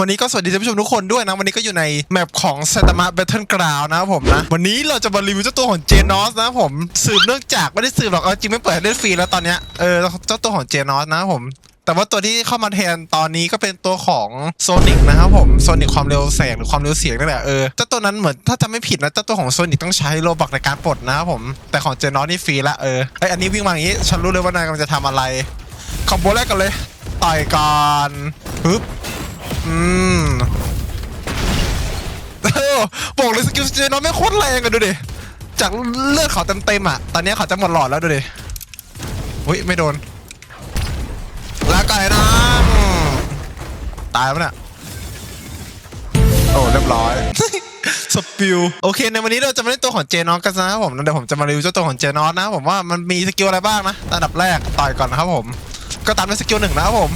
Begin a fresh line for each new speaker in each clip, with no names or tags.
วันนี้ก็สวัสดีท่านผู้ชมทุกคนด้วยนะ วันนี้ก็อยู่ในแมปของ s a t a m a Battle Ground นะครับผมนะ วันนี้เราจะมารีวิวเจ้าตัวของเจนอสนะผมสืบเนื่องจากไม่ได้สืบหรอก เอาจริงไม่เปิดให้เล่นฟรีแล้วตอนเนี้ยเออเจ้าตัวของเจนอสนะครับผม แต่ว่าตัวที่เข้ามาแทนตอนนี้ก็เป็นตัวของโซนิกนะครับผมโซนิกความเร็วแสงหรือความเร็วเสียงนั่นแหละเออเจ้าตัวนั้นเหมือนถ้าจำไม่ผิดนะเจ้าตัวของโซนิกต้องใช้โลบักในการปลดนะครับผมแต่ของเจนอสนี่ฟรีละเออไออันนี้วิ่งมาอย่างนี้ฉันรู้เลยว่านายกำลังจะทำอะไรคอมโบแรกกันเลยต่อยก่อนปึ๊บ อืมบอกเลยสกิลเจนอสไม่โคตรแรงอะดูดิ จากเลือดเขาเต็มๆอะ ตอนนี้เขาจะหมดหลอดแล้วดูดิอุ้ยไม่โดน แล้วไก่นะตายปะเนี่ยโอ้เรียบร้อย สปิลโอเคในวันนี้เราจะมาเล่นตัวของเจนอสกันนะครับผมเดี๋ยวผมจะมารีวิวเจ้าตัวของเจนอสนะผมว่ามันมีสกิลอะไรบ้างนะอันดับแรกต่อยก่อนนะครับผม ก็ตามด้วยสกิลหนึ่งนะครับผม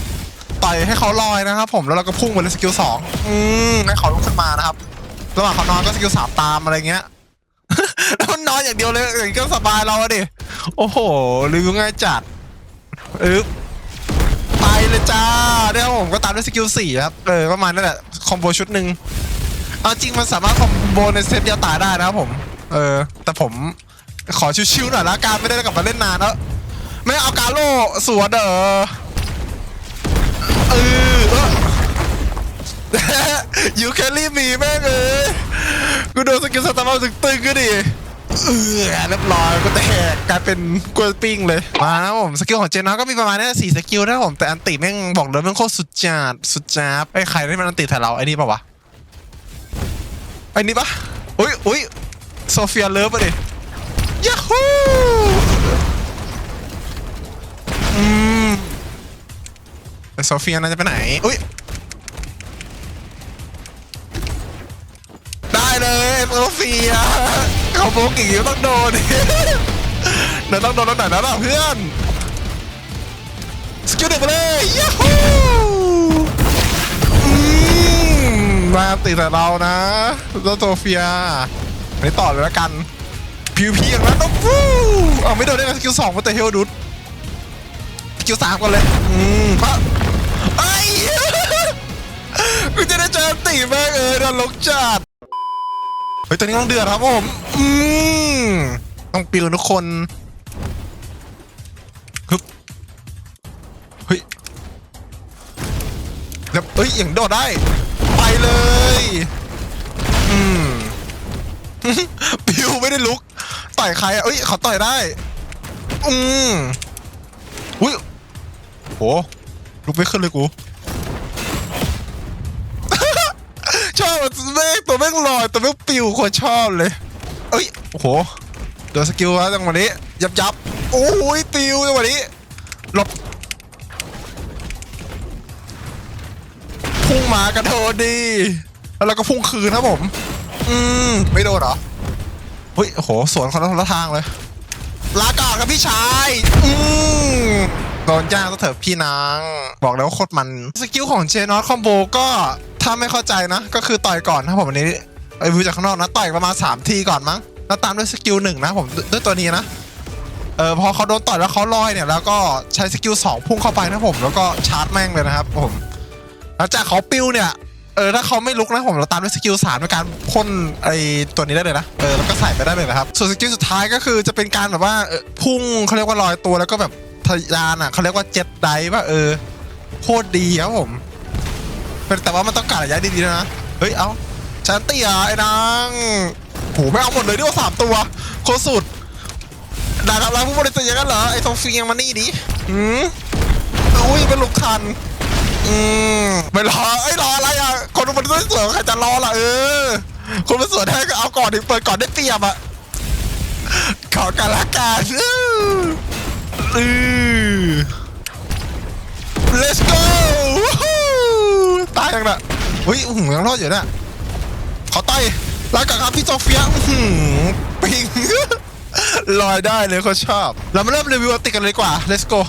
ต่อยให้เขาลอยนะครับผมแล้วเราก็พุ่งไปเลยสกิลสองอืมให้เขาลุกขึ้นมานะครับระหว่างเขานอนก็สกิลสามตามอะไรเงี้ยแล้วมันนอนอย่างเดียวเลยอย่างก็สบายเราอะดิโอ้โหรีวิวง่ายจัดอึ๊บไปเลยจ้าเนี่ยครับผมก็ตามด้วยสกิลสี่ครับเออประมาณนั่นแหละคอมโบชุดหนึ่งเอาจริงมันสามารถคอมโบในเซตเดียวตายได้นะครับผม เออ แต่ผมขอชิวๆหน่อยละการไม่ได้กลับมาเล่นนานแล้วไม่เอาการโล่สวนเด้อ เอออยูแคลรี่มีแม่งเอ้ยกูโดนสกิลสตาร์มาตึงตึงก็ดิเออเรียบร้อยก็แตกกลายเป็นกล้วยปิ้งเลย มานะผมสกิลของเจนน้อก็มีประมาณนี้สี่สกิลนะผมแต่อันติแม่งบอกเลยแม่งโคตรสุดจัดสุดจับไอ้ใครที่มันอันติแถวเราไอ้นี่ปะวะไอ้นี่ปะอุ้ยอุ้ยโซเฟียเลิฟปะดิยาฮูอืม แต่โซเฟียน่าจะไปไหน อุ้ย ได้เลยโซเฟียเขาโบกิ่งอยู่ต้องโดนเดี๋ยวต้องโดนแล้วไหนแล้วล่ะเพื่อน สกิลเด็กไปเลยยาฮูอืมมาติดแต่เรานะแล้วโซเฟียไปต่อเลยแล้วกันพิวพีอย่างนั้นต้องฟูเอาไม่โดนได้ไงสกิลสองมาแต่เฮลดุดสกิลสามก่อนเลย อืมปะ กูจะได้เจอตีแม่งเอ้ยนรกจัดเฮ้ยตอนนี้ต้องเดือดครับผมอืมต้องปิวทุกคนฮึบเฮ้ยเดี๋ยวเอ้ยอย่างโดดได้ ไปเลย อืมปิวไม่ได้ลุก ต่อยใครอะเอ้ยเขาต่อยได้ อืมอุ้ยโหลุกไม่ขึ้นเลยกู แม่งตัวแม่งลอยตัวแม่งปิวคนชอบเลย เอ้ยโอ้โหโดนสกิลแล้วจังหวะนี้ ยับยับโอ้ยปิวจังหวะนี้หลบพุ่งมากระโดดดีแล้วเราก็พุ่งคืนครับผม อืมไม่โดนเหรอเฮ้ยโอ้โหสวนคนละคนละทางเลยลาก่อนครับพี่ชายอืมโดนย่างซะเถอะพี่นาง บอกแล้ววาโคตรมัน สกิลของเจนอสคอมโบก็ ถ้าไม่เข้าใจนะ ก็คือต่อยก่อนนะผมอันนี้ไอ้วิวจากข้างนอกนะต่อยประมาณ3ทีก่อนมั้งแล้วตามด้วยสกิลหนึ่งนะผมด้วยตัวนี้นะเออพอเขาโดนต่อยแล้วเขาลอยเนี่ยแล้วก็ใช้สกิลสองพุ่งเข้าไปนะผม แล้วก็ชาร์จแม่งเลยนะครับผมหลังจากเขาปิ้วเนี่ยเออถ้าเขาไม่ลุกนะผมเราตามด้วยสกิลสามในการพ่นไอตัวนี้ได้เลยนะเออแล้วก็ใส่ไปได้เลยนะครับส่วนสกิลสุดท้ายก็คือจะเป็นการแบบว่าเออพุ่งเขาเรียกว่าลอยตัวแล้วก็แบบทะยานอะเขาเรียกว่าเจ็ตไดว่าเออโคตรดีครับผม เป็นแต่ว่ามันต้องการระยะดีๆนะ เฮ้ย เอาชันเตียไอ้นางโหไม่เอาหมดเลยด้วยสามตัว โคตรสุดด่ากับเราผู้บริสุทธิ์อย่างนั้นเหรอ ไอ้โซเฟียมานี่ดิหืมอุ้ยเป็นลูกคัน อืมไม่รอไอ้รออะไรอะ คนมันสวยสวยใครจะรอล่ะเออ คนมันสวยได้ก็เอาก่อนดิเปิดก่อนได้เปรียบอะขอกันละกันอื้ออือ let's go ตายยังน่ะเฮ้ยอื้อหือยังรอดอยู่นี่ยเขาต่แล้วกันครับพี่โซเฟียอื้อหือปิง ลอยได้เลยเขาชอบ เรามาเริ่มรีวิวอัลติกันเลยดีกว่า let's go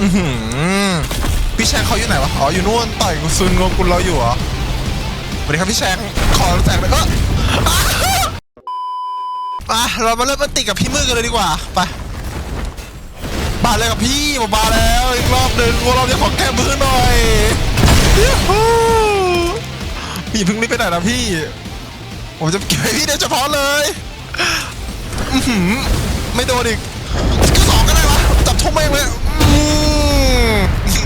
อือหือพี่แชงเขาอยู่ไหนวะ อ๋อ อยู่นู่นต่อยกูซุนงกุลเราอยู่เหรอสวัสดีครับพี่แชงขอแสงเลยก็มาเรามาเริ่มปฏิกับพี่มือกันเลยดีกว่า ไปบาเลยกับพี่ผมมาแล้วอีกรอบหนึ่งรอบนี้ขอแก้มือหน่อย พี่เพิ่งรีบไปไหนนะพี่ ผมจะเก็บพี่โดยเฉพาะเลยไม่โดนอีกสกิลสองก็ได้วะจับทุ่มเองเลย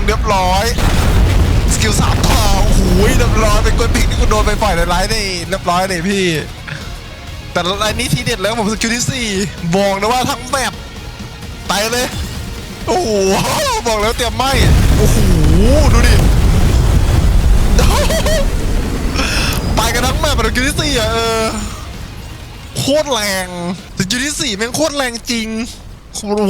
เรียบร้อย สกิลสามต่อโอ้โหเรียบร้อยเป็นกดพิกที่คุณโดนไปปล่อยในไลน์นี่เรียบร้อยเลยพี่ แต่ไลน์นี้ทีเด็ดแล้วผมสกิลที่สี่บอกนะว่าทั้งแบบไปเลย โอ้โหบอกแล้วเตรียมไหมโอ้โหดูดิ ไป กิลที่สี่อะเออโคตรแรงสกิลที่สี่แม่งโคตรแรงจริง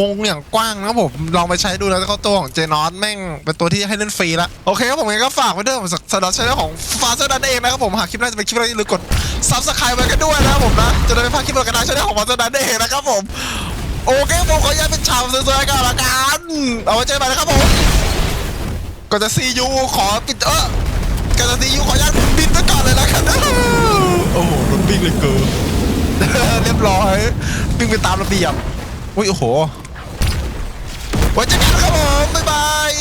วงอย่างกว้างนะผมลองไปใช้ดูแล้วเขาตัวของเจนอสแม่งเป็นตัวที่ให้เล่นฟรีละโอเคครับผมงั้นก็ฝากไว้ด้วยผมสำหรับใช้ของฟาเซอร์ดันเองนะครับผมหากคลิปน้าจะเป็นคลิปอะไรอย่าลืมกดซับสไครต์ไว้กันด้วยนะครับผมนะจะได้ไม่พลาดคลิปกระดาษใช้ของฟาเซอร์ดันเองนะครับผมโอเคผมขออนุญาตเป็นชาวสวยๆกันละกันเอาไว้เจอกันนะครับผมก็จะซียูขอปิดเออก็จะซียูขออนุญาตบินไปก่อนเลยล้วกันนะ วิ่งเลยเกิน เรียบร้อยวิ่งไปตามระเบียบอุ้ยโอ้โหไว้เจอกันครับผมบ๊ายบาย